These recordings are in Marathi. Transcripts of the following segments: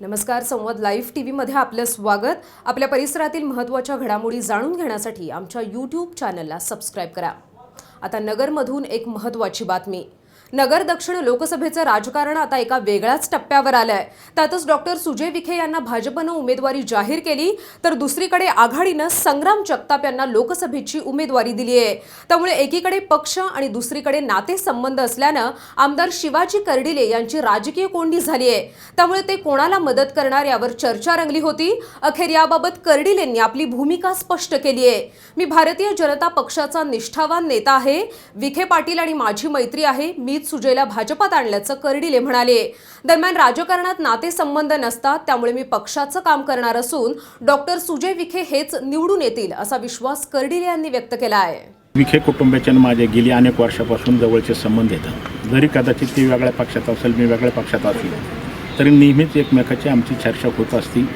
नमस्कार संवाद लाईव्ह टी व्हीमध्ये आपलं स्वागत. आपल्या परिसरातील महत्त्वाच्या घडामोडी जाणून घेण्यासाठी आमच्या यूट्यूब चॅनलला सबस्क्राईब करा. आता नगरमधून एक महत्त्वाची बातमी. नगर दक्षिण लोकसभेचं राजकारण आता एका वेगळ्याच टप्प्यावर आलंय. त्यातच डॉक्टर सुजय विखे यांना भाजपनं उमेदवारी जाहीर केली तर दुसरीकडे आघाडीनं संग्राम जगताप यांना लोकसभेची उमेदवारी दिली आहे त्यामुळे एकीकडे पक्ष आणि दुसरीकडे नातेसंबंध असल्यानं आमदार शिवाजी कर्डिले यांची राजकीय कोंडी झाली आहे त्यामुळे ते कोणाला मदत करणार यावर चर्चा रंगली होती. अखेर याबाबत कर्डिलेंनी आपली भूमिका स्पष्ट केली आहे मी भारतीय जनता पक्षाचा निष्ठावान नेता आहे. विखे पाटील आणि माझी मैत्री आहे. मी मीच सुजयला भाजपात आणल्याचं कर्डिले म्हणाले. दरम्यान राजकारणात नातेसंबंध नसतात त्यामुळे मी पक्षाचं काम करणार असून डॉक्टर सुजय विखे हेच निवडून येतील असा विश्वास कर्डिले यांनी व्यक्त केला आहे विखे कुटुंबाच्या माझे गेली अनेक वर्षापासून जवळचे संबंध येतात. जरी कदाचित ती वेगळ्या पक्षात असेल मी वेगळ्या पक्षात असेल तरी नेहमीच एकमेकाची आमची चर्चा होत असती.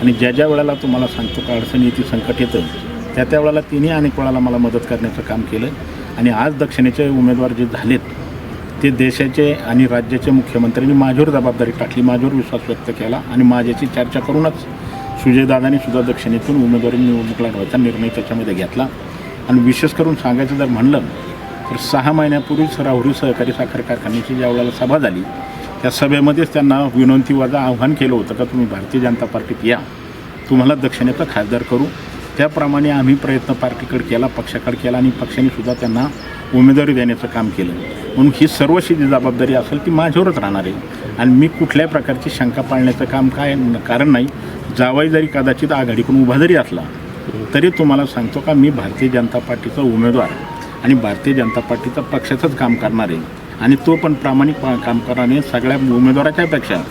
आणि ज्या ज्या वेळेला तुम्हाला सांगतो का अडचण येते संकट येतं त्या त्या वेळेला तिने अनेक वेळाला मला मदत करण्याचं काम केलं. आणि आज दक्षिणेचे उमेदवार जे झालेत ते देशाचे आणि राज्याचे मुख्यमंत्र्यांनी माझ्यावर जबाबदारी टाकली माझ्यावर विश्वास व्यक्त केला आणि माझ्याची चर्चा करूनच सुजयदादाने सुद्धा दक्षिणेतून उमेदवारी निवडणूक लढवायचा निर्णय त्याच्यामध्ये घेतला. आणि विशेष करून सांगायचं जर म्हणलं तर सहा महिन्यापूर्वीच राहुरी सहकारी साखर कारखान्याची ज्या वेळेला सभा झाली त्या सभेमध्येच त्यांना विनंती वजा आव्हान केलं होतं का तुम्ही भारतीय जनता पार्टीत या. तुम्हाला दक्षिणेचा खासदार करू. त्याप्रमाणे आम्ही प्रयत्न पार्टीकडे केला पक्षाकडे केला आणि पक्षाने सुद्धा त्यांना उमेदवारी देण्याचं काम केलं. म्हणून ही सर्वशी जी जबाबदारी असेल ती माझ्यावरच राहणार आहे. आणि मी कुठल्याही प्रकारची शंका पाळण्याचं काम काय कारण नाही. जावाई जरी कदाचित आघाडीकडून उभा जरी असला तरी तुम्हाला सांगतो का मी भारतीय जनता पार्टीचा उमेदवार आणि भारतीय जनता पार्टीचा पक्षाचंच काम करणार. आहे आणि तो पण प्रामाणिक पा- काम करणारे सगळ्या उमेदवाराच्यापेक्षा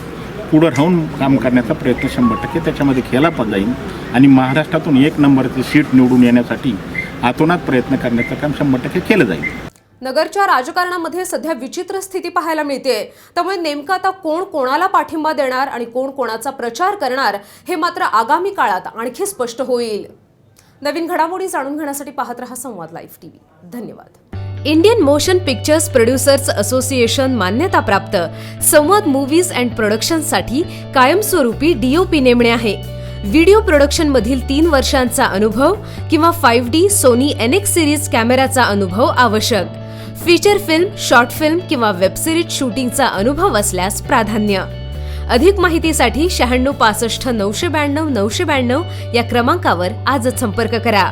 पुढं राहून काम करण्याचा प्रयत्न शंभर टक्के त्याच्यामध्ये केला पण जाईल. आणि महाराष्ट्रातून एक नंबरची सीट निवडून येण्यासाठी आतोनात प्रयत्न करण्याचं काम शंभर टक्के केलं जाईल. नगरच्या राजकारणामध्ये सध्या विचित्र स्थिती पाहायला मिळते त्यामुळे नेमकं आता कोण कोणाला पाठिंबा देणार आणि कोण कोणाचा प्रचार करणार हे मात्र आगामी काळात आणखी स्पष्ट होईल. नवीन घडामोडी जाणून घेण्यासाठी पाहत रहा संवाद लाईव्ह टीव्ही. धन्यवाद. Indian motion pictures producers association मान्यताप्राप्त संवाद मूव्हीज अँड प्रोडक्शनसाठी कायमस्वरूपी डीओपी नेमणे आहे. व्हिडिओ प्रोडक्शनमधील तीन वर्षांचा अनुभव किंवा five D Sony NX series कॅमेराचा अनुभव आवश्यक. फीचर फिल्म शॉर्ट फिल्म किंवा वेबसिरीज शूटिंगचा अनुभव असल्यास प्राधान्य. अधिक माहितीसाठी शहाण्णव पासष्ट नऊशे ब्याण्णव नऊशे ब्याण्णव या क्रमांकावर आजच संपर्क करा.